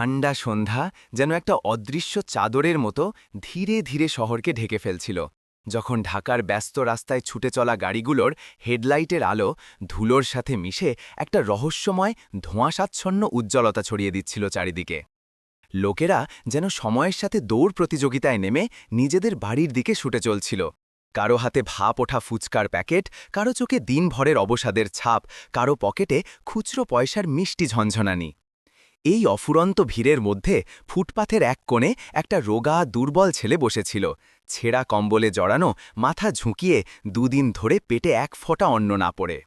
ঠান্ডা সন্ধ্যা যেন একটা অদৃশ্য চাদরের মতো ধীরে ধীরে শহরকে ঢেকে ফেলছিল। যখন ঢাকার ব্যস্ত রাস্তায় ছুটে চলা গাড়িগুলোর হেডলাইটের আলো ধুলোর সাথে মিশে একটা রহস্যময়, ধোঁয়াশাচ্ছন্ন উজ্জ্বলতা ছড়িয়ে দিচ্ছিল চারিদিকে। লোকেরা যেন সময়ের সাথে দৌড় প্রতিযোগিতায় নেমে নিজেদের বাড়ির দিকে ছুটে চলছিল। কারও হাতে ভাপ ওঠা ফুচকার প্যাকেট, কারও চোখে দিনভরের অবসাদের ছাপ, কারও পকেটে খুচরো পয়সার মিষ্টি ঝনঝনানি। এই অফুরন্ত ভিড়ের মধ্যে ফুটপাথের এক কোণে একটা রোগা, দুর্বল ছেলে বসেছিল। ছেঁড়া কম্বলে জড়ানো, মাথা ঝুঁকিয়ে দুদিন ধরে পেটে এক ফোঁটা অন্ন না পড়ে।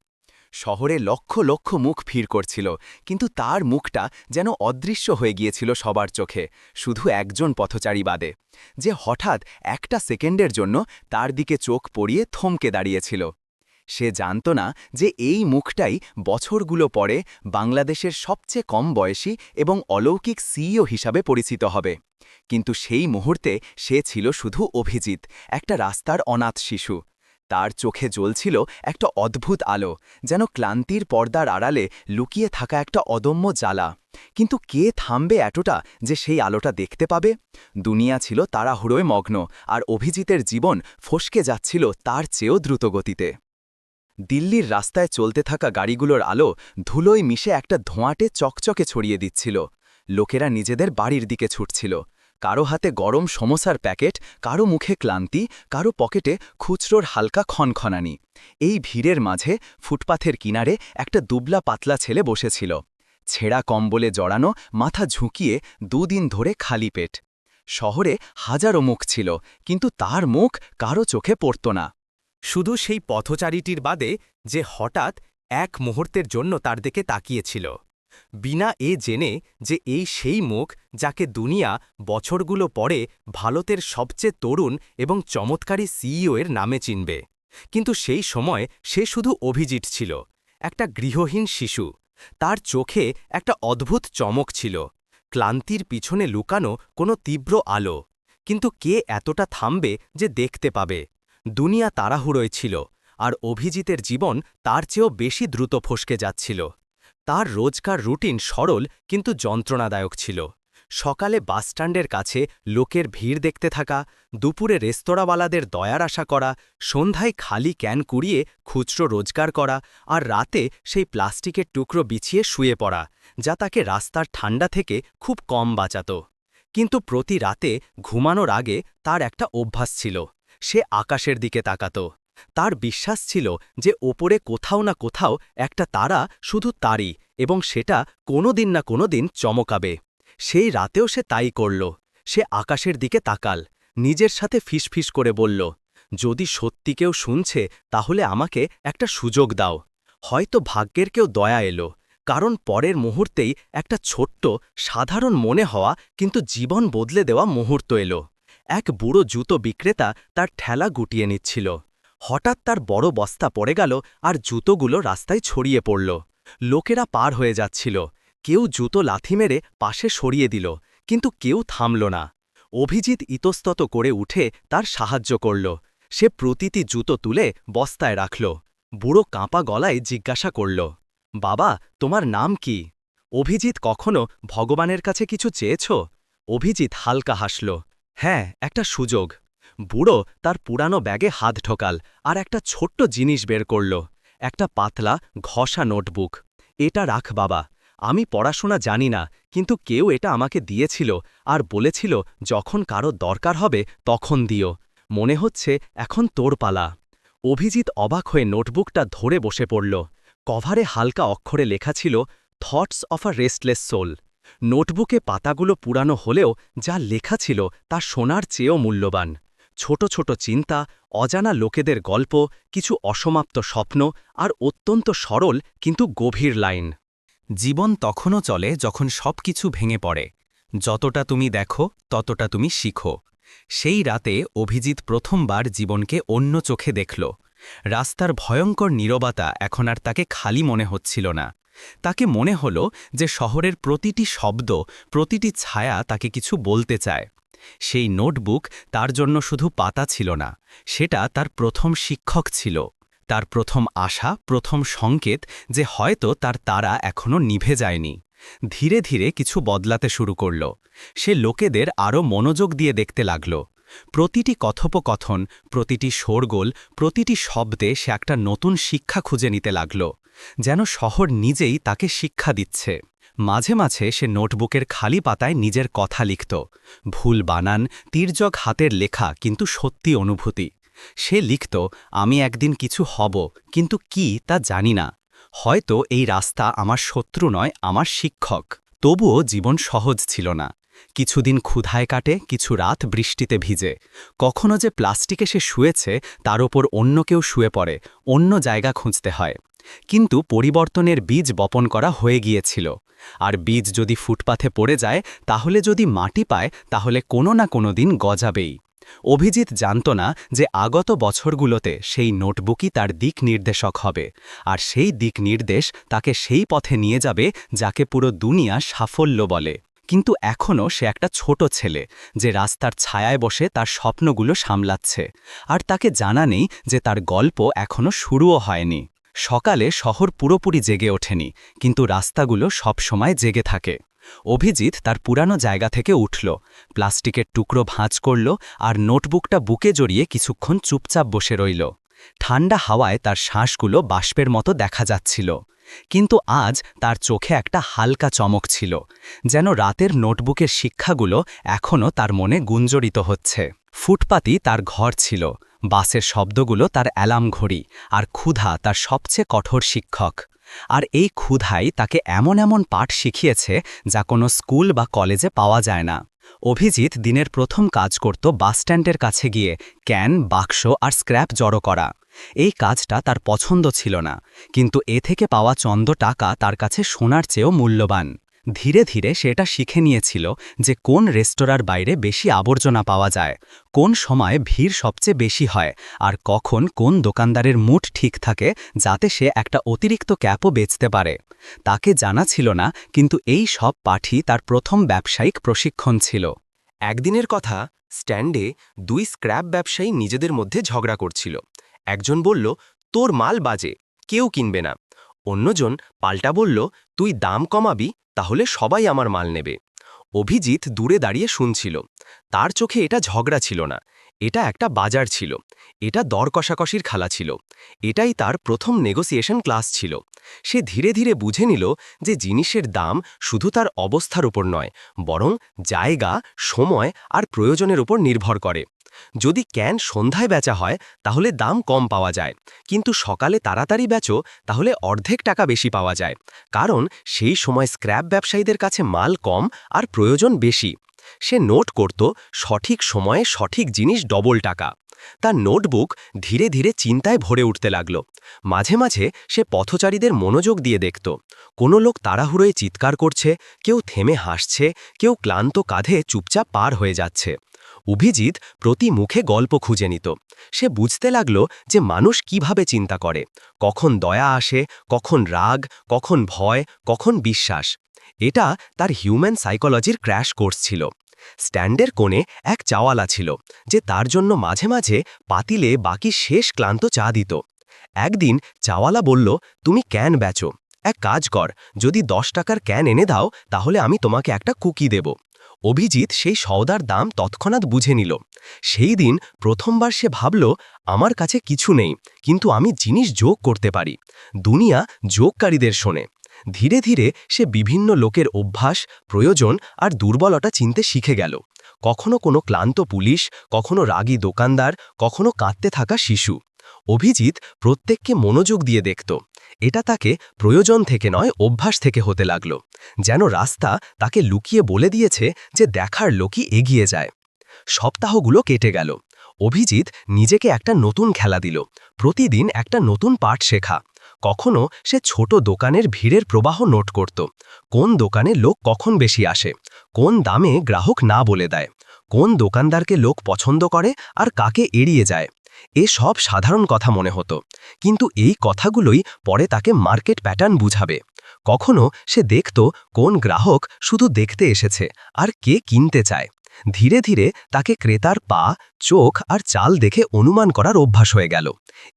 শহরে লক্ষ লক্ষ মুখ ভিড় করছিল, কিন্তু তার মুখটা যেন অদৃশ্য হয়ে গিয়েছিল সবার চোখে, শুধু একজন পথচারী বাদে, যে হঠাৎ একটা সেকেন্ডের জন্য তার দিকে চোখ পড়িয়ে থমকে দাঁড়িয়েছিল। সে জানত না যে এই মুখটাই বছরগুলো পরে বাংলাদেশের সবচেয়ে কম বয়সী এবং অলৌকিক সিইও হিসাবে পরিচিত হবে। কিন্তু সেই মুহূর্তে সে ছিল শুধু অভিজিৎ, একটা রাস্তার অনাথ শিশু। তার চোখে জ্বলছিল একটা অদ্ভুত আলো, যেন ক্লান্তির পর্দার আড়ালে লুকিয়ে থাকা একটা অদম্য জ্বালা। কিন্তু কে থামবে এতটা যে সেই আলোটা দেখতে পাবে? দুনিয়া ছিল তাড়াহুড়োয় মগ্ন, আর অভিজিতের জীবন ফসকে যাচ্ছিল তার চেয়েও দ্রুতগতিতে। দিল্লির রাস্তায় চলতে থাকা গাড়িগুলোর আলো ধুলোয় মিশে একটা ধোঁয়াটে চকচকে ছড়িয়ে দিচ্ছিল। লোকেরা নিজেদের বাড়ির দিকে ছুটছিল। কারও হাতে গরম সমোসার প্যাকেট, কারও মুখে ক্লান্তি, কারও পকেটে খুচরোর হালকা খনখনানি। এই ভিড়ের মাঝে ফুটপাথের কিনারে একটা দুবলা পাতলা ছেলে বসেছিল। ছেঁড়া কম্বলে জড়ানো, মাথা ঝুঁকিয়ে দুদিন ধরে খালি পেট। শহরে হাজারো মুখ ছিল, কিন্তু তার মুখ কারও চোখে পড়ত না। শুধু সেই পথচারীটির বাদে যে হঠাৎ এক মুহূর্তের জন্য তার দিকে তাকিয়েছিল। বিনা এ জেনে যে এই সেই মুখ যাকে দুনিয়া বছরগুলো পরে ভারতের সবচেয়ে তরুণ এবং চমৎকারী সিইও এর নামে চিনবে। কিন্তু সেই সময় সে শুধু অভিজিৎ ছিল, একটা গৃহহীন শিশু। তার চোখে একটা অদ্ভুত চমক ছিল। ক্লান্তির পিছনে লুকানো কোনো তীব্র আলো। কিন্তু কে এতটা থামবে যে দেখতে পাবে? দুনিয়া তাড়াহুড়োয় ছিল, আর অভিজিতের জীবন তার চেয়েও বেশি দ্রুত ফসকে যাচ্ছিল। তার রোজকার রুটিন সরল কিন্তু যন্ত্রণাদায়ক ছিল। সকালে বাসস্ট্যান্ডের কাছে লোকের ভিড় দেখতে থাকা, দুপুরে রেস্তোরাঁওয়ালাদের দয়ার আশা করা, সন্ধ্যায় খালি ক্যান কুড়িয়ে খুচরো রোজগার করা, আর রাতে সেই প্লাস্টিকের টুকরো বিছিয়ে শুয়ে পড়া, যা তাকে রাস্তার ঠান্ডা থেকে খুব কম বাঁচাত। কিন্তু প্রতি রাতে ঘুমানোর আগে তার একটা অভ্যাস ছিল। সে আকাশের দিকে তাকাত। তার বিশ্বাস ছিল যে ওপরে কোথাও না কোথাও একটা তারা শুধু তারই এবং সেটা কোনো দিন না কোনো দিন চমকাবে। সেই রাতেও সে তাই করল। সে আকাশের দিকে তাকাল, নিজের সাথে ফিসফিস করে বলল, যদি সত্যি কেউ শুনছে, তাহলে আমাকে একটা সুযোগ দাও। হয়তো ভাগ্যের কেউ দয়া এলো, কারণ পরের মুহূর্তেই একটা ছোট্ট, সাধারণ মনে হওয়া, কিন্তু জীবন বদলে দেওয়া মুহূর্ত এলো। এক বুড়ো জুতো বিক্রেতা তার ঠেলা গুটিয়ে নিচ্ছিল। হঠাৎ তার বড় বস্তা পড়ে গেল আর জুতোগুলো রাস্তায় ছড়িয়ে পড়ল। লোকেরা পার হয়ে যাচ্ছিল। কেউ জুতো লাথি মেরে পাশে সরিয়ে দিল, কিন্তু কেউ থামল না। অভিজিৎ ইতস্তত করে উঠে তার সাহায্য করল। সে প্রতিটি জুতো তুলে বস্তায় রাখল। বুড়ো কাঁপা গলায় জিজ্ঞাসা করল, বাবা, তোমার নাম কি? অভিজিৎ কখনো ভগবানের কাছে কিছু চেয়েছ? অভিজিৎ হালকা হাসল হ্যাঁ একটা সুযোগ। বুড়ো তার পুরানো ব্যাগে হাত ঢোকাল আর একটা ছোট্ট জিনিস বের করল। একটা পাতলা, ঘষা নোটবুক। এটা রাখ বাবা, আমি পড়াশোনা জানি না, কিন্তু কেউ এটা আমাকে দিয়েছিল আর বলেছিল যখন কারও দরকার হবে তখন দিও। মনে হচ্ছে এখন তোর পালা। অভিজিৎ অবাক হয়ে নোটবুকটা ধরে বসে পড়ল। কভারে হালকা অক্ষরে লেখা ছিল, thoughts of a restless soul. নোটবুকে পাতাগুলো পুরানো হলেও যা লেখা ছিল তা সোনার চেয়েও মূল্যবান। ছোট ছোট চিন্তা, অজানা লোকেদের গল্প, কিছু অসমাপ্ত স্বপ্ন আর অত্যন্ত সরল কিন্তু গভীর লাইন। জীবন তখনও চলে যখন সব কিছু ভেঙে পড়ে। যতটা তুমি দেখো, ততটা তুমি শিখো। সেই রাতে অভিজিৎ প্রথমবার জীবনকে অন্য চোখে দেখল। রাস্তার ভয়ঙ্কর নীরবতা এখন আর তাকে খালি মনে হচ্ছিল না। তাকে মনে হল যে শহরের প্রতিটি শব্দ, প্রতিটি ছায়া তাকে কিছু বলতে চায়। সেই নোটবুক তার জন্য শুধু পাতা ছিল না, সেটা তার প্রথম শিক্ষক ছিল। তার প্রথম আশা, প্রথম সংকেত যে হয়তো তার তারা এখনও নিভে যায়নি। ধীরে ধীরে কিছু বদলাতে শুরু করল। সে লোকেদের আরও মনোযোগ দিয়ে দেখতে লাগল। প্রতিটি কথোপকথন, প্রতিটি শোরগোল, প্রতিটি শব্দে সে একটা নতুন শিক্ষা খুঁজে নিতে লাগল। যেন শহর নিজেই তাকে শিক্ষা দিচ্ছে। মাঝে মাঝে সে নোটবুকের খালি পাতায় নিজের কথা লিখত। ভুল বানান, তির্যক হাতের লেখা, কিন্তু সত্যি অনুভূতি। সে লিখত, আমি একদিন কিছু হব, কিন্তু কি তা জানি না। হয়তো এই রাস্তা আমার শত্রু নয়, আমার শিক্ষক। তবুও জীবন সহজ ছিল না। কিছুদিন ক্ষুধায় কাটে, কিছু রাত বৃষ্টিতে ভিজে। কখনো যে প্লাস্টিকে সে শুয়েছে, তার ওপর অন্য কেউ শুয়ে পড়ে, অন্য জায়গা খুঁজতে হয়। কিন্তু পরিবর্তনের বীজ বপন করা হয়ে গিয়েছিল। আর বীজ যদি ফুটপাথে পড়ে যায়, তাহলে যদি মাটি পায়, তাহলে কোনো না কোনো দিন গজাবেই। অভিজিৎ জানত না যে আগত বছরগুলোতে সেই নোটবুকই তার দিক নির্দেশক হবে, আর সেই দিক নির্দেশ তাকে সেই পথে নিয়ে যাবে যাকে পুরো দুনিয়া সাফল্য বলে। কিন্তু এখনও সে একটা ছোট ছেলে, যে রাস্তার ছায়ায় বসে তার স্বপ্নগুলো সামলাচ্ছে, আর তাকে জানা নেই যে তার গল্প এখনও শুরুও হয়নি। সকালে শহর পুরোপুরি জেগে ওঠেনি, কিন্তু রাস্তাগুলো সবসময় জেগে থাকে। অভিজিৎ তার পুরানো জায়গা থেকে উঠল, প্লাস্টিকের টুকরো ভাঁজ করল আর নোটবুকটা বুকে জড়িয়ে কিছুক্ষণ চুপচাপ বসে রইল। ঠান্ডা হাওয়ায় তার শ্বাসগুলো বাষ্পের মতো দেখা যাচ্ছিল। কিন্তু আজ তার চোখে একটা হালকা চমক ছিল, যেন রাতের নোটবুকের শিক্ষাগুলো এখনও তার মনে গুঞ্জরিত হচ্ছে। ফুটপাতি তার ঘর ছিল বাসের শব্দগুলো তার অ্যালার্ম ঘড়ি আর ক্ষুধা তার সবচেয়ে কঠোর শিক্ষক। আর এই ক্ষুধাই তাকে এমন এমন পাঠ শিখিয়েছে যা কোনো স্কুল বা কলেজে পাওয়া যায় না। অভিজিৎ দিনের প্রথম কাজ করত বাসস্ট্যান্ডের কাছে গিয়ে ক্যান, বাক্স আর স্ক্র্যাপ জড়ো করা। এই কাজটা তার পছন্দ ছিল না, কিন্তু এ থেকে পাওয়া চন্দ টাকা তার কাছে সোনার চেয়েও মূল্যবান। ধীরে ধীরে সেটা শিখে নিয়েছিল যে কোন রেস্তোরাঁর বাইরে বেশি আবর্জনা পাওয়া যায়, কোন সময় ভিড় সবচেয়ে বেশি হয়, আর কখন কোন দোকানদারের মুঠ ঠিক থাকে যাতে সে একটা অতিরিক্ত ক্যাপও বেচতে পারে। তাকে জানা ছিল না, কিন্তু এই সব পাঠই তার প্রথম ব্যবসায়িক প্রশিক্ষণ ছিল। একদিনের কথা, স্ট্যান্ডে দুই স্ক্র্যাপ ব্যবসায়ী নিজেদের মধ্যে ঝগড়া করছিল। একজন বলল, তোর মাল বাজে, কেউ কিনবে না। অন্যজন পাল্টা বলল, তুই দাম কমাবি তাহলে সবাই আমার মাল নেবে। অভিজিৎ দূরে দাঁড়িয়ে শুনছিল। তার চোখে এটা ঝগড়া ছিল না। এটা একটা বাজার ছিল। এটা দর কষাকষির খেলা ছিল। এটাই তার প্রথম নেগোসিয়েশন ক্লাস ছিল। সে ধীরে ধীরে বুঝে নিল যে জিনিসের দাম শুধু তার অবস্থার উপর নয়, বরং জায়গা, সময় আর প্রয়োজনের উপর নির্ভর করে। যদি ক্যান সন্ধ্যায় বেচা হয়, তাহলে দাম কম পাওয়া যায়। কিন্তু সকালে তাড়াতাড়ি বেচো, তাহলে অর্ধেক টাকা বেশি পাওয়া যায়। কারণ সেই সময় স্ক্র্যাপ ব্যবসায়ীদের কাছে মাল কম আর প্রয়োজন বেশি। সে নোট করত সঠিক সময়ে সঠিক জিনিস ডবল টাকা। তার নোটবুক ধীরে ধীরে চিন্তায় ভরে উঠতে লাগল। মাঝে মাঝে সে পথচারীদের মনোযোগ দিয়ে দেখত। কোনো লোক তাড়াহুড়োয় চিৎকার করছে, কেউ থেমে হাসছে, কেউ ক্লান্ত কাঁধে চুপচাপ পার হয়ে যাচ্ছে। অভিজিৎ প্রতি মুখে গল্প খুঁজে নিত। সে বুঝতে লাগল যে মানুষ কীভাবে চিন্তা করে। কখন দয়া আসে, কখন রাগ, কখন ভয়, কখন বিশ্বাস। এটা তার হিউম্যান সাইকোলজির ক্র্যাশ কোর্স ছিল। স্ট্যান্ডের কোণে এক চাওয়ালা ছিল, যে তার জন্য মাঝে মাঝে পাতিলে বাকি শেষ ক্লান্ত চা দিত। একদিন চাওয়ালা বলল, তুমি ক্যান বেচো। এক কাজ কর, যদি দশ টাকার ক্যান এনে দাও, তাহলে আমি তোমাকে একটা কুকি দেব। অভিজিৎ সেই সওদার দাম তৎক্ষণাৎ বুঝে নিল। সেই দিন প্রথমবার সে ভাবল, আমার কাছে কিছু নেই, কিন্তু আমি জিনিস যোগ করতে পারি। দুনিয়া যোগকারীদের শোনে। ধীরে ধীরে সে বিভিন্ন লোকের অভ্যাস, প্রয়োজন আর দুর্বলতা চিনতে শিখে গেল। কখনো কোনো ক্লান্ত পুলিশ, কখনো রাগী দোকানদার, কখনো কাঁদতে থাকা শিশু। অভিজিৎ প্রত্যেককে মনোযোগ দিয়ে দেখত। এটা তাকে প্রয়োজন থেকে নয়, অভ্যাস থেকে হতে লাগল। যেন রাস্তা তাকে লুকিয়ে বলে দিয়েছে যে দেখার লোকই এগিয়ে যায়। সপ্তাহগুলো কেটে গেল। অভিজিৎ নিজেকে একটা নতুন খেলা দিল। প্রতিদিন একটা নতুন পাঠ শেখা। কখনো সে ছোট দোকানের ভিড়ের প্রবাহ নোট করত। কোন দোকানে লোক কখন বেশি আসে? কোন দামে গ্রাহক না বলে দেয়? কোন দোকানদারকে লোক পছন্দ করে আর কাকে এড়িয়ে যায়? এ সব সাধারণ কথা মনে হতো। কিন্তু এই কথাগুলোই পরে তাকে মার্কেট প্যাটার্ন বুঝাবে। কখনো সে দেখত কোন গ্রাহক শুধু দেখতে এসেছে আর কে কিনতে চায়। ধীরে ধীরে তাকে ক্রেতার পা, চোখ আর চাল দেখে অনুমান করার অভ্যাস হয়ে গেল।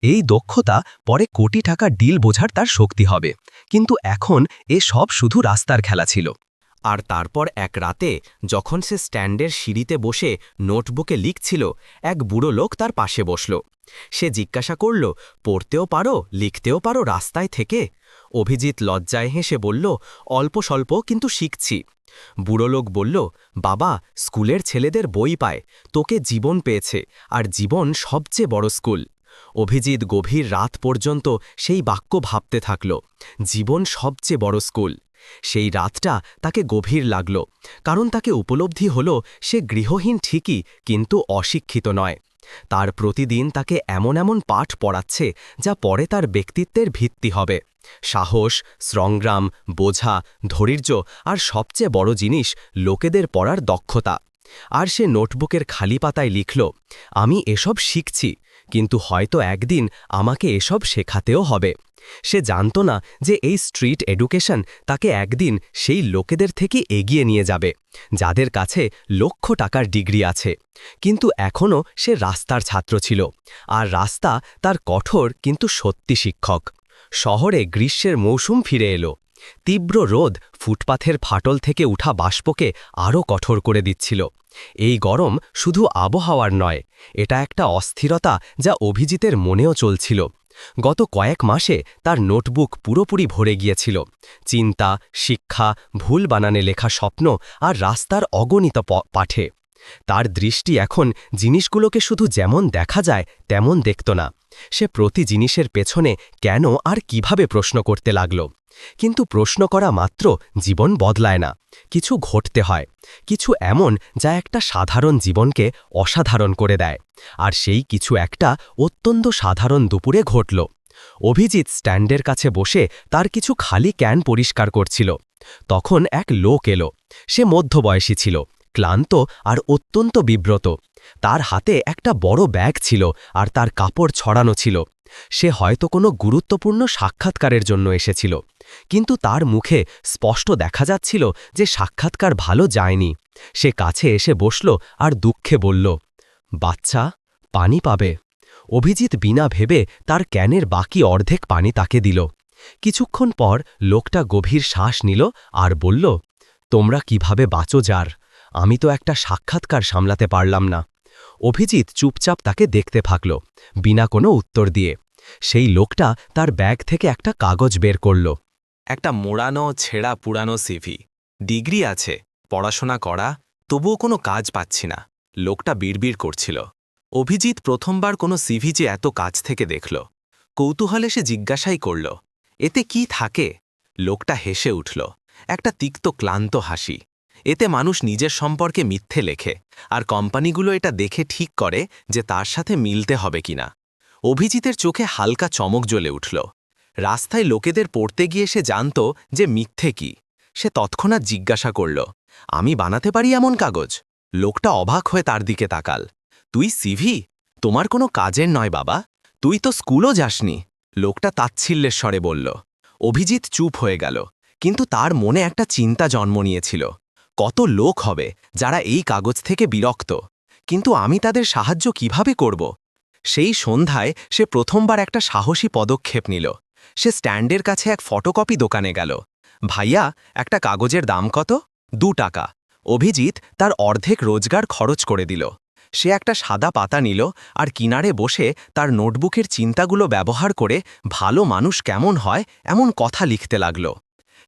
এই দক্ষতা পরে কোটি টাকা ডিল বোঝার তার শক্তি হবে। কিন্তু এখন এ সব শুধু রাস্তার খেলা ছিল। আর তারপর এক রাতে যখন সে স্ট্যান্ডের সিঁড়িতে বসে নোটবুকে লিখছিল, এক বুড়ো লোক তার পাশে বসল। সে জিজ্ঞাসা করল, পড়তেও পারো, লিখতেও পারো রাস্তায় থেকে? অভিজিৎ লজ্জায় হেসে বলল, অল্প স্বল্প কিন্তু শিখছি। বুড়ো লোক বলল, বাবা, স্কুলের ছেলেদের বই পায়, তোকে জীবন পেয়েছে, আর জীবন সবচেয়ে বড় স্কুল। অভিজিৎ গভীর রাত পর্যন্ত সেই বাক্য ভাবতে থাকল, জীবন সবচেয়ে বড় স্কুল। সেই রাতটা তাকে গভীর লাগল, কারণ তাকে উপলব্ধি হল, সে গৃহহীন ঠিকই, কিন্তু অশিক্ষিত নয়। তার প্রতিদিন তাকে এমন এমন পাঠ পড়াচ্ছে যা পরে তার ব্যক্তিত্বের ভিত্তি হবে। সাহস, সংগ্রাম, বোঝা, ধৈর্য আর সবচেয়ে বড় জিনিস লোকেদের পড়ার দক্ষতা। আর সে নোটবুকের খালি পাতায় লিখল, আমি এসব শিখছি, কিন্তু হয়তো একদিন আমাকে এসব শেখাতেও হবে। সে জানত না যে এই স্ট্রিট এডুকেশন তাকে একদিন সেই লোকেদের থেকে এগিয়ে নিয়ে যাবে, যাদের কাছে লক্ষ টাকার ডিগ্রি আছে। কিন্তু এখনও সে রাস্তার ছাত্র ছিল, আর রাস্তা তার কঠোর কিন্তু সত্যি শিক্ষক। শহরে গ্রীষ্মের মৌসুম ফিরে এলো। তীব্র রোদ ফুটপাথের ফাটল থেকে উঠা বাষ্পকে আরও কঠোর করে দিচ্ছিল। এই গরম শুধু আবহাওয়ার নয়, এটা একটা অস্থিরতা যা অভিজিতের মনেও চলছিল। গত কয়েক মাসে তার নোটবুক পুরোপুরি ভরে গিয়েছিল। চিন্তা, শিক্ষা, ভুল বানানে লেখা স্বপ্ন আর রাস্তার অগণিত পাঠে। তার দৃষ্টি এখন জিনিসগুলোকে শুধু যেমন দেখা যায়, তেমন দেখত না। সে প্রতি জিনিসের পেছনে কেন আর কীভাবে প্রশ্ন করতে লাগল। কিন্তু প্রশ্ন করা মাত্র জীবন বদলায় না। কিছু ঘটতে হয়, কিছু এমন যা একটা সাধারণ জীবনকে অসাধারণ করে দেয়। আর সেই কিছু একটা অত্যন্ত সাধারণ দুপুরে ঘটল। অভিজিৎ স্ট্যান্ডের কাছে বসে তার কিছু খালি ক্যান পরিষ্কার করছিল। তখন এক লোক এলো। সে মধ্যবয়সী ছিল। ক্লান্ত আর অত্যন্ত বিব্রত। তার হাতে একটা বড় ব্যাগ ছিল আর তার কাপড় ছড়ানো ছিল। সে হয়তো কোনো গুরুত্বপূর্ণ সাক্ষাৎকারের জন্য এসেছিল। কিন্তু তার মুখে স্পষ্ট দেখা যাচ্ছিল যে সাক্ষাৎকার ভালো যায়নি। সে কাছে এসে বসল আর দুঃখে বলল, বাচ্চা, পানি পাবে। অভিজিৎ বিনা ভেবে তার ক্যানের বাকি অর্ধেক পানি তাকে দিল। কিছুক্ষণ পর লোকটা গভীর শ্বাস নিল আর বলল, তোমরা কীভাবে বাঁচো যার? আমি তো একটা সাক্ষাৎকার সামলাতে পারলাম না। অভিজিৎ চুপচাপ তাকে দেখতে থাকল, বিনা কোনো উত্তর দিয়ে। সেই লোকটা তার ব্যাগ থেকে একটা কাগজ বের করল। একটা মোড়ানো, ছেঁড়া, পুরানো সিভি ডিগ্রি আছে, পড়াশোনা করা, তবুও কোনো কাজ পাচ্ছি না। লোকটা বিড়বিড় করছিল। অভিজিৎ প্রথমবার কোনো সিভি যে এত কাজ থেকে দেখল। কৌতূহলে সে জিজ্ঞাসাই করল, এতে কি থাকে? লোকটা হেসে উঠল, একটা তিক্ত ক্লান্ত হাসি। এতে মানুষ নিজের সম্পর্কে মিথ্যে লেখে, আর কোম্পানিগুলো এটা দেখে ঠিক করে যে তার সাথে মিলতে হবে কিনা। অভিজিতের চোখে হালকা চমক জ্বলে উঠল। রাস্তায় লোকেদের পড়তে গিয়ে সে জানত যে মিথ্যে কি। সে তৎক্ষণাৎ জিজ্ঞাসা করল, আমি বানাতে পারি এমন কাগজ? লোকটা অবাক হয়ে তার দিকে তাকাল, তুই সিভি তোমার কোনো কাজের নয় বাবা। তুই তো স্কুলও যাসনি। লোকটা তাচ্ছিল্যের স্বরে বলল, অভিজিৎ চুপ হয়ে গেল, কিন্তু তার মনে একটা চিন্তা জন্ম নিয়েছিল। কত লোক হবে যারা এই কাগজ থেকে বিরক্ত। কিন্তু আমি তাদের সাহায্য কীভাবে করব? সেই সন্ধ্যায় সে প্রথমবার একটা সাহসী পদক্ষেপ নিল। সে স্ট্যান্ডের কাছে এক ফটোকপি দোকানে গেল। ভাইয়া, একটা কাগজের দাম কত? দু টাকা। অভিজিৎ তার অর্ধেক রোজগার খরচ করে দিল। সে একটা সাদা পাতা নিল আর কিনারে বসে তার নোটবুকের চিন্তাগুলো ব্যবহার করে, ভালো মানুষ কেমন হয়? এমন কথা লিখতে লাগল।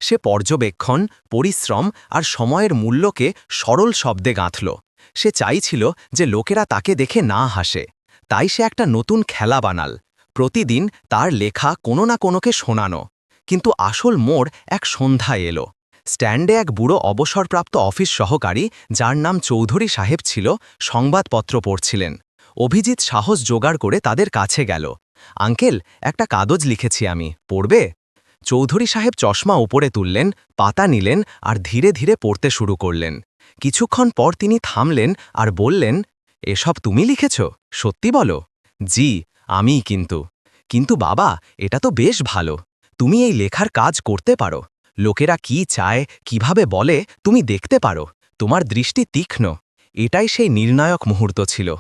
সে পর্যবেক্ষণ, পরিশ্রম আর সময়ের মূল্যকে সরল শব্দে গাঁথল। সে চাইছিল যে লোকেরা তাকে দেখে না হাসে। তাই সে একটা নতুন খেলা বানাল। প্রতিদিন তার লেখা কোনো না কোনোকে শোনানো। কিন্তু আসল মোড় এক সন্ধ্যায় এলো। স্ট্যান্ডে এক বুড়ো অবসরপ্রাপ্ত অফিস সহকারী, যার নাম চৌধুরী সাহেব ছিল, সংবাদপত্র পড়ছিলেন। অভিজিৎ সাহস জোগাড় করে তাদের কাছে গেল। আঙ্কেল, একটা কাগজ লিখেছি আমি। পড়বে? চৌধুরী সাহেব চশমা উপরে তুললেন, পাতা নিলেন আর ধীরে ধীরে পড়তে শুরু করলেন। কিছুক্ষণ পর তিনি থামলেন আর বললেন, এসব তুমি লিখেছ? সত্যি বলো? জি, আমিই কিন্তু। কিন্তু বাবা, এটা তো বেশ ভালো। তুমি এই লেখার কাজ করতে পারো। লোকেরা কি চায়, কীভাবে বলে, তুমি দেখতে পারো। তোমার দৃষ্টি তীক্ষ্ণ। এটাই সেই নির্ণায়ক মুহূর্ত ছিল।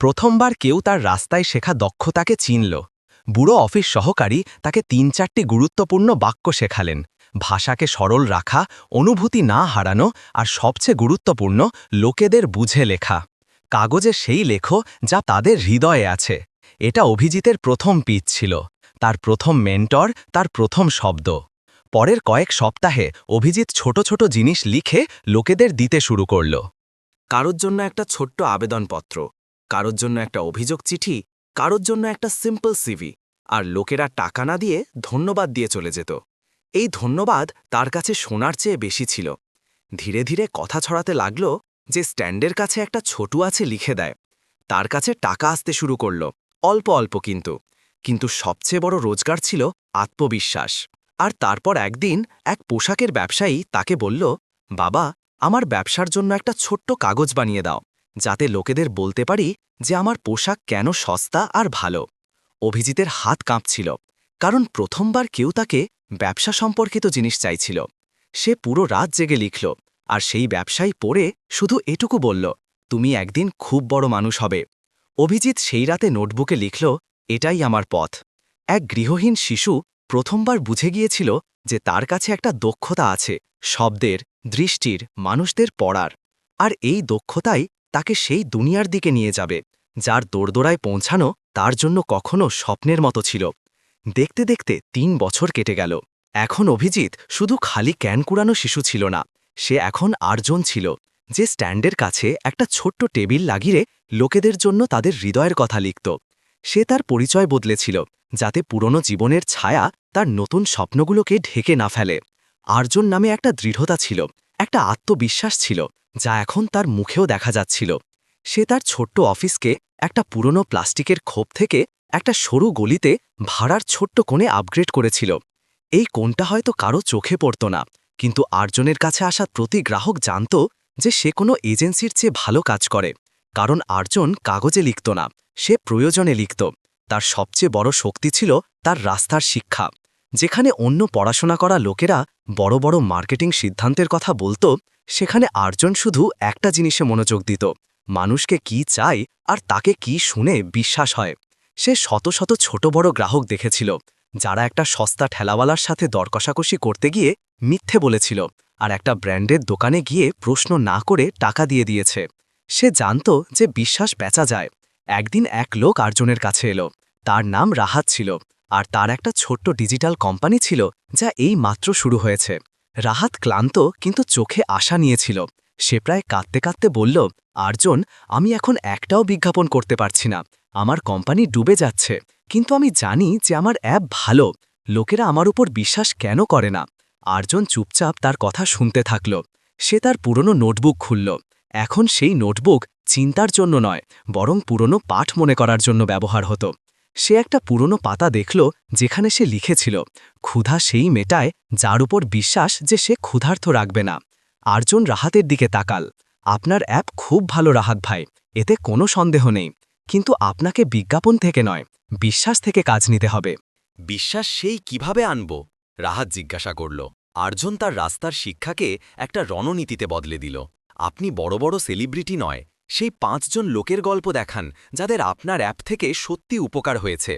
প্রথমবার কেউ তার রাস্তায় শেখা দক্ষতাকে চিনল। বুড়ো অফিস সহকারী তাকে তিন চারটি গুরুত্বপূর্ণ বাক্য শেখালেন। ভাষাকে সরল রাখা, অনুভূতি না হারানো আর সবচেয়ে গুরুত্বপূর্ণ, লোকেদের বুঝে লেখা। কাগজে সেই লেখো যা তাদের হৃদয়ে আছে। এটা অভিজিতের প্রথম পিচ ছিল। তার প্রথম মেন্টর, তার প্রথম শব্দ। পরের কয়েক সপ্তাহে অভিজিৎ ছোট ছোট জিনিস লিখে লোকেদের দিতে শুরু করল। কারোর জন্য একটা ছোট্ট আবেদনপত্র, কারোর জন্য একটা অভিযোগ চিঠি কারোর জন্য একটা সিম্পল সিভি আর লোকেরা টাকা না দিয়ে ধন্যবাদ দিয়ে চলে যেত। এই ধন্যবাদ তার কাছে শোনার চেয়ে বেশি ছিল। ধীরে ধীরে কথা ছড়াতে লাগল যে স্ট্যান্ডের কাছে একটা ছোটু আছে লিখে দেয়। তার কাছে টাকা আসতে শুরু করল, অল্প অল্প কিন্তু। কিন্তু সবচেয়ে বড় রোজগার ছিল আত্মবিশ্বাস। আর তারপর একদিন এক পোশাকের ব্যবসায়ী তাকে বলল, বাবা, আমার ব্যবসার জন্য একটা ছোট্ট কাগজ বানিয়ে দাও। যাতে লোকেদের বলতে পারি যে আমার পোশাক কেন সস্তা আর ভালো। অভিজিতের হাত কাঁপছিল, কারণ প্রথমবার কেউ তাকে ব্যবসা সম্পর্কিত জিনিস চাইছিল। সে পুরো রাত জেগে লিখল, আর সেই ব্যবসায়ী পড়ে শুধু এটুকু বলল, তুমি একদিন খুব বড় মানুষ হবে। অভিজিৎ সেই রাতে নোটবুকে লিখল, এটাই আমার পথ। এক গৃহহীন শিশু প্রথমবার বুঝে গিয়েছিল যে তার কাছে একটা দক্ষতা আছে, শব্দের, দৃষ্টির, মানুষদের পড়ার। আর এই দক্ষতাই তাকে সেই দুনিয়ার দিকে নিয়ে যাবে, যার দোরদোড়ায় পৌঁছানো তার জন্য কখনো স্বপ্নের মতো ছিল। দেখতে দেখতে তিন বছর কেটে গেল। এখন অভিজিৎ শুধু খালি ক্যান কুড়ানো শিশু ছিল না, সে এখন আটজন ছিল, যে স্ট্যান্ডের কাছে একটা ছোট্ট টেবিল লাগিয়ে লোকেদের জন্য তাদের হৃদয়ের কথা লিখত। সে তার পরিচয় বদলেছিল, যাতে পুরনো জীবনের ছায়া তার নতুন স্বপ্নগুলোকে ঢেকে না ফেলে। আর্জন নামে একটা দৃঢ়তা ছিল, একটা আত্মবিশ্বাস ছিল যা এখন তার মুখেও দেখা যাচ্ছিল। সে তার ছোট্ট অফিসকে একটা পুরনো প্লাস্টিকের খোপ থেকে একটা সরু গলিতে ভাড়ার ছোট্ট কোণে আপগ্রেড করেছিল। এই কোণটা হয়তো কারও চোখে পড়ত না, কিন্তু আর্জনের কাছে আসা প্রতি গ্রাহক জানত যে সে কোনো এজেন্সির চেয়ে ভালো কাজ করে, কারণ আর্জন কাগজে লিখত না, সে প্রয়োজনে লিখত। তার সবচেয়ে বড় শক্তি ছিল তার রাস্তার শিক্ষা। যেখানে অন্য পড়াশোনা করা লোকেরা বড় বড় মার্কেটিং সিদ্ধান্তের কথা বলতো সেখানে আর্জন শুধু একটা জিনিসে মনোযোগ দিত, মানুষকে কি চাই আর তাকে কি শুনে বিশ্বাস হয়। সে শত শত ছোট বড় গ্রাহক দেখেছিল, যারা একটা সস্তা ঠেলাওয়ালার সাথে দরকষাকষি করতে গিয়ে মিথ্যে বলেছিল আর একটা ব্র্যান্ডের দোকানে গিয়ে প্রশ্ন না করে টাকা দিয়ে দিয়েছে। সে জানত যে বিশ্বাস বেচা যায়। একদিন এক লোক আর্জনের কাছে এলো, তার নাম রাহাত ছিল আর তার একটা ছোট্ট ডিজিটাল কোম্পানি ছিল যা এই মাত্র শুরু হয়েছে। রাহাত ক্লান্ত কিন্তু চোখে আশা নিয়েছিল। সে প্রায় কাঁদতে কাঁদতে বলল, আর্জন, আমি এখন একটাও বিজ্ঞাপন করতে পারছি না। আমার কোম্পানি ডুবে যাচ্ছে। কিন্তু আমি জানি যে আমার অ্যাপ ভালো। লোকেরা আমার উপর বিশ্বাস কেন করে না? আর্জন চুপচাপ তার কথা শুনতে থাকল। সে তার পুরনো নোটবুক খুলল। এখন সেই নোটবুক চিন্তার জন্য নয়, বরং পুরনো পাঠ মনে করার জন্য ব্যবহার হতো। সে একটা পুরনো পাতা দেখল যেখানে সে লিখেছিল, ক্ষুধা সেই মেটায় যার উপর বিশ্বাস যে সে ক্ষুধার্থ রাখবে না। আর্জন রাহাতের দিকে তাকাল, আপনার অ্যাপ খুব ভালো রাহাত ভাই, এতে কোনো সন্দেহ নেই, কিন্তু আপনাকে বিজ্ঞাপন থেকে নয়, বিশ্বাস থেকে কাজ নিতে হবে। বিশ্বাস সেই কীভাবে আনব? রাহাত জিজ্ঞাসা করল। আর্জন তার রাস্তার শিক্ষাকে একটা রণনীতিতে বদলে দিল। আপনি বড় বড় সেলিব্রিটি নয় সেই পাঁচজন লোকের গল্প দেখান, যাদের আপনার অ্যাপ থেকে সত্যি উপকার হয়েছে।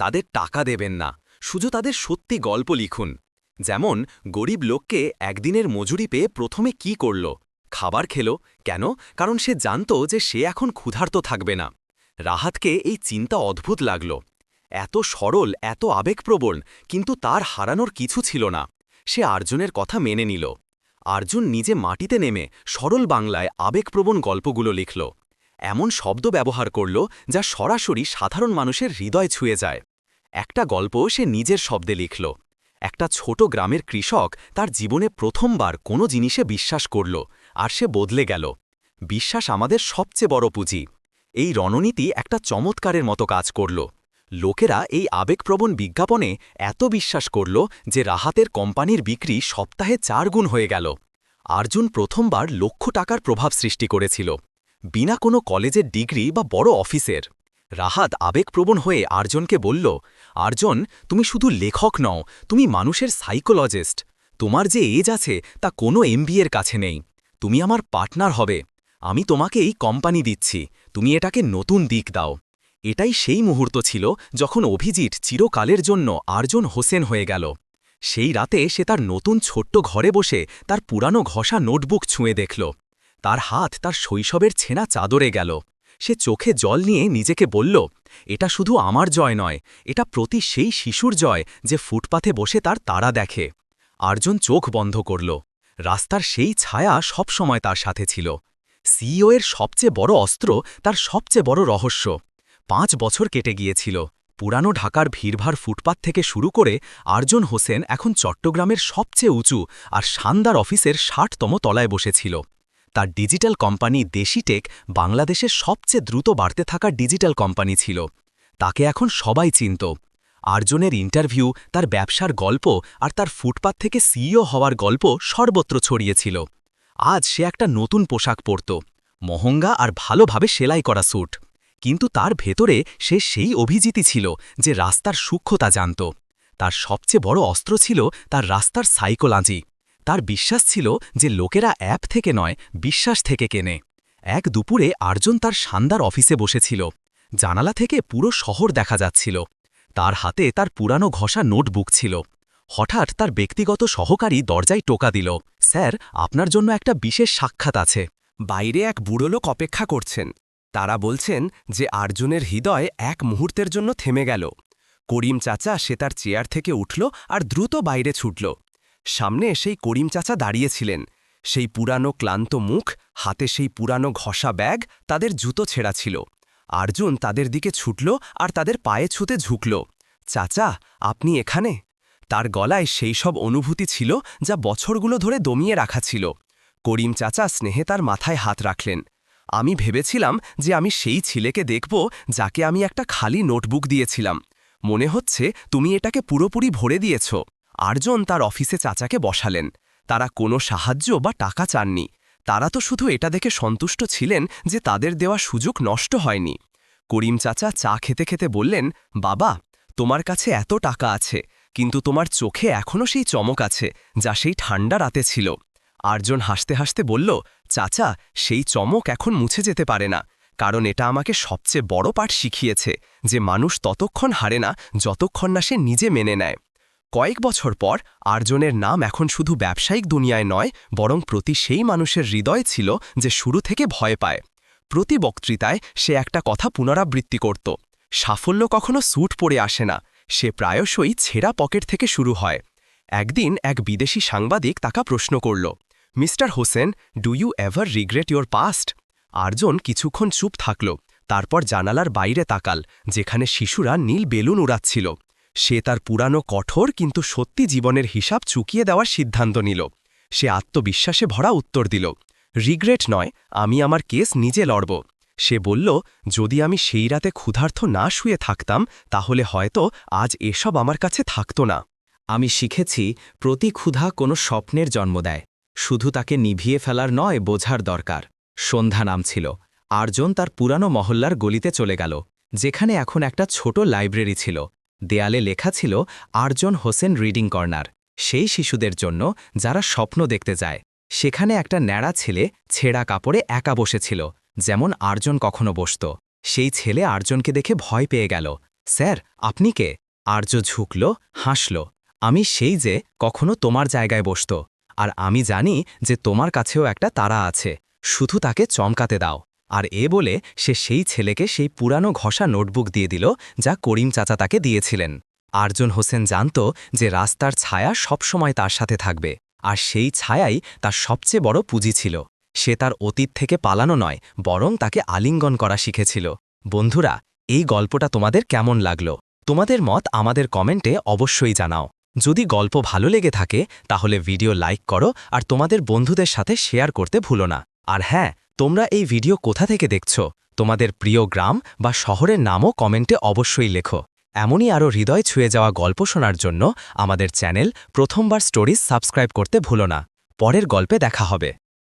তাদের টাকা দেবেন না, শুধু তাদের সত্যি গল্প লিখুন। যেমন, গরিব লোককে একদিনের মজুরি পেয়ে প্রথমে কি করল? খাবার খেল? কেন? কারণ সে জানত যে সে এখন ক্ষুধার্ত থাকবে না। রাহাতকে এই চিন্তা অদ্ভুত লাগল। এত সরল, এত আবেগপ্রবণ, কিন্তু তার হারানোর কিছু ছিল না। সে আর্জনের কথা মেনে নিল। আর্জুন নিজে মাটিতে নেমে সরল বাংলায় আবেগপ্রবণ গল্পগুলো লিখল। এমন শব্দ ব্যবহার করল যা সরাসরি সাধারণ মানুষের হৃদয় ছুঁয়ে যায়। একটা গল্প সে নিজের শব্দে লিখল। একটা ছোট গ্রামের কৃষক তার জীবনে প্রথমবার কোনো জিনিসে বিশ্বাস করল আর সে বদলে গেল। বিশ্বাস আমাদের সবচেয়ে বড় পুঁজি। এই রণনীতি একটা চমৎকারের মতো কাজ করল। লোকেরা এই আবেগপ্রবণ বিজ্ঞাপনে এত বিশ্বাস করল যে রাহাতের কোম্পানির বিক্রি সপ্তাহে চার গুণ হয়ে গেল। আর্জুন প্রথমবার লক্ষ টাকার প্রভাব সৃষ্টি করেছিল। বিনা কোনো কলেজের ডিগ্রি বা বড় অফিসের। রাহাত আবেগপ্রবণ হয়ে আর্জনকে বলল, আর্জন, তুমি শুধু লেখক নও, তুমি মানুষের সাইকোলজিস্ট। তোমার যে এজ আছে, তা কোনো এমবিএর কাছে নেই। তুমি আমার পার্টনার হবে। আমি তোমাকে এই কোম্পানি দিচ্ছি। তুমি এটাকে নতুন দিক দাও। এটাই সেই মুহূর্ত ছিল যখন অভিজিৎ চিরকালের জন্য আর্জন হোসেন হয়ে গেল। সেই রাতে সে তার নতুন ছোট্ট ঘরে বসে তার পুরানো ঘষা নোটবুক ছুঁয়ে দেখল। তার হাত তার শৈশবের ছেনা চাদরে গেল। সে চোখে জল নিয়ে নিজেকে বলল, এটা শুধু আমার জয় নয়, এটা প্রতি সেই শিশুর জয় যে ফুটপাথে বসে তার তারা দেখে। আর্জন চোখ বন্ধ করল। রাস্তার সেই ছায়া সবসময় তার সাথে ছিল। সিইও এর সবচেয়ে বড় অস্ত্র তার সবচেয়ে বড় রহস্য। পাঁচ বছর কেটে গিয়েছিল। পুরানো ঢাকার ভিড়ভাড় ফুটপাত থেকে শুরু করে আর্জন হোসেন এখন চট্টগ্রামের সবচেয়ে উঁচু আর শানদার অফিসের ষাটতম তলায় বসেছিল। তার ডিজিটাল কোম্পানি দেশিটেক বাংলাদেশের সবচেয়ে দ্রুত বাড়তে থাকা ডিজিটাল কোম্পানি ছিল। তাকে এখন সবাই চিনত। আর্জনের ইন্টারভিউ, তার ব্যবসার গল্প আর তার ফুটপাত থেকে সিইও হওয়ার গল্প সর্বত্র ছড়িয়েছিল আজ সে একটা নতুন পোশাক পরত। মহঙ্গা আর ভালোভাবে সেলাই করা স্যুট। কিন্তু তার ভেতরে সে সেই অভিজিতি ছিল যে রাস্তার সূক্ষ্মতা জানত। তার সবচেয়ে বড় অস্ত্র ছিল তার রাস্তার সাইকোলজি। তার বিশ্বাস ছিল যে লোকেরা অ্যাপ থেকে নয়, বিশ্বাস থেকে কেনে। এক দুপুরে আর্জন তার শানদার অফিসে বসেছিল। জানালা থেকে পুরো শহর দেখা যাচ্ছিল। তার হাতে তার পুরানো ঘষা নোটবুক ছিল। হঠাৎ তার ব্যক্তিগত সহকারী দরজায় টোকা দিল, স্যার, আপনার জন্য একটা বিশেষ সাক্ষাৎ আছে। বাইরে এক বুড়ো লোক অপেক্ষা করছেন। তারা বলছেন যে আর্জুনের হৃদয় এক মুহূর্তের জন্য থেমে গেল। করিম চাচা সে তার চেয়ার থেকে উঠল আর দ্রুত বাইরে ছুটল। সামনে সেই করিম চাচা দাঁড়িয়েছিলেন। সেই পুরানো ক্লান্ত মুখ, হাতে সেই পুরানো ঘষা ব্যাগ, তাদের জুতো ছেঁড়া ছিল। আর্জুন তাদের দিকে ছুটল আর তাদের পায়ে ছুতে ঝুঁকল। চাচা, আপনি এখানে? তার গলায় সেই সব অনুভূতি ছিল যা বছরগুলো ধরে দমিয়ে রাখা ছিল। করিম চাচা স্নেহে তার মাথায় হাত রাখলেন। আমি ভেবেছিলাম যে আমি সেই ছেলেকে দেখব যাকে আমি একটা খালি নোটবুক দিয়েছিলাম। মনে হচ্ছে তুমি এটাকে পুরোপুরি ভরে দিয়েছ। আর্জন তার অফিসে চাচাকে বসালেন। তারা কোনো সাহায্য বা টাকা চাননি। তারা তো শুধু এটা দেখে সন্তুষ্ট ছিলেন যে তাদের দেওয়া সুযোগ নষ্ট হয়নি। করিম চাচা চা খেতে খেতে বললেন, বাবা, তোমার কাছে এত টাকা আছে, কিন্তু তোমার চোখে এখনও সেই চমক আছে, যা সেই ঠান্ডা রাতে ছিল। আর্জন হাসতে হাসতে বলল, চাচা, সেই চমক এখন মুছে যেতে পারে না, কারণ এটা আমাকে সবচেয়ে বড় পাঠ শিখিয়েছে যে মানুষ ততক্ষণ হারে না, যতক্ষণ না সে নিজে মেনে নেয়। কয়েক বছর পর আর্জনের নাম এখন শুধু ব্যবসায়িক দুনিয়ায় নয়, বরং প্রতি সেই মানুষের হৃদয় ছিল যে শুরু থেকে ভয় পায়। প্রতি বক্তৃতায় সে একটা কথা পুনরাবৃত্তি করত, সাফল্য কখনো স্যুট পরে আসে না, সে প্রায়শই ছেঁড়া পকেট থেকে শুরু হয়। একদিন এক বিদেশি সাংবাদিক তাকা প্রশ্ন করল mister Hossain, do you ever regret your past? Arjan কিছুক্ষণ চুপ থাকল, তারপর জানালার বাইরে তাকাল, যেখানে শিশুরা নীল বেলুন উড়াচ্ছিল। সে তার পুরানো কঠোর কিন্তু সত্যি জীবনের হিসাব চুকিয়ে দেওয়ার সিদ্ধান্ত নিল। সে আত্মবিশ্বাসে ভরা উত্তর দিল, রিগ্রেট নয়, আমি আমার কেস নিজে লড়ব। সে বলল, যদি আমি সেই রাতে ক্ষুধার্থ না শুয়ে থাকতাম, তাহলে হয়তো আজ এসব আমার কাছে থাকত না। আমি শিখেছি, প্রতি ক্ষুধা কোনো স্বপ্নের জন্ম দেয়। শুধু তাকে নিভিয়ে ফেলার নয়, বোঝার দরকার। সন্ধ্যা নামছিল। আর্জন তার পুরানো মহল্লার গলিতে চলে গেল, যেখানে এখন একটা ছোট লাইব্রেরি ছিল। দেয়ালে লেখা ছিল, আর্জন হোসেন রিডিং কর্নার। সেই শিশুদের জন্য যারা স্বপ্ন দেখতে যায়। সেখানে একটা ন্যাড়া ছেলে ছেঁড়া কাপড়ে একা বসেছিল, যেমন আর্জন কখনো বসত। সেই ছেলে আর্জনকে দেখে ভয় পেয়ে গেল। স্যার, আপনি কে? আর্য ঝুঁকল, হাসল। আমি সেই যে কখনো তোমার জায়গায় বসত। আর আমি জানি যে তোমার কাছেও একটা তারা আছে। শুধু তাকে চমকাতে দাও। আর এ বলে সে সেই ছেলেকে সেই পুরানো ঘষা নোটবুক দিয়ে দিল, যা করিম চাচা তাকে দিয়েছিলেন। আর্জন হোসেন জানত যে রাস্তার ছায়া সবসময় তার সাথে থাকবে, আর সেই ছায়াই তার সবচেয়ে বড় পুঁজি ছিল। সে তার অতীত থেকে পালানো নয়, বরং তাকে আলিঙ্গন করা শিখেছিল। বন্ধুরা, এই গল্পটা তোমাদের কেমন লাগল? তোমাদের মত আমাদের কমেন্টে অবশ্যই জানাও। যদি গল্প ভালো লেগে থাকে, তাহলে ভিডিও লাইক করো আর তোমাদের বন্ধুদের সাথে শেয়ার করতে ভুলো না। আর হ্যাঁ তোমরা এই ভিডিও কোথা থেকে দেখছ? তোমাদের প্রিয় গ্রাম বা শহরের নামও কমেন্টে অবশ্যই লেখো। এমনই আরও হৃদয় ছুঁয়ে যাওয়া গল্প শোনার জন্য আমাদের চ্যানেল প্রথমবার স্টোরিজ সাবস্ক্রাইব করতে ভুলো না। পরের গল্পে দেখা হবে।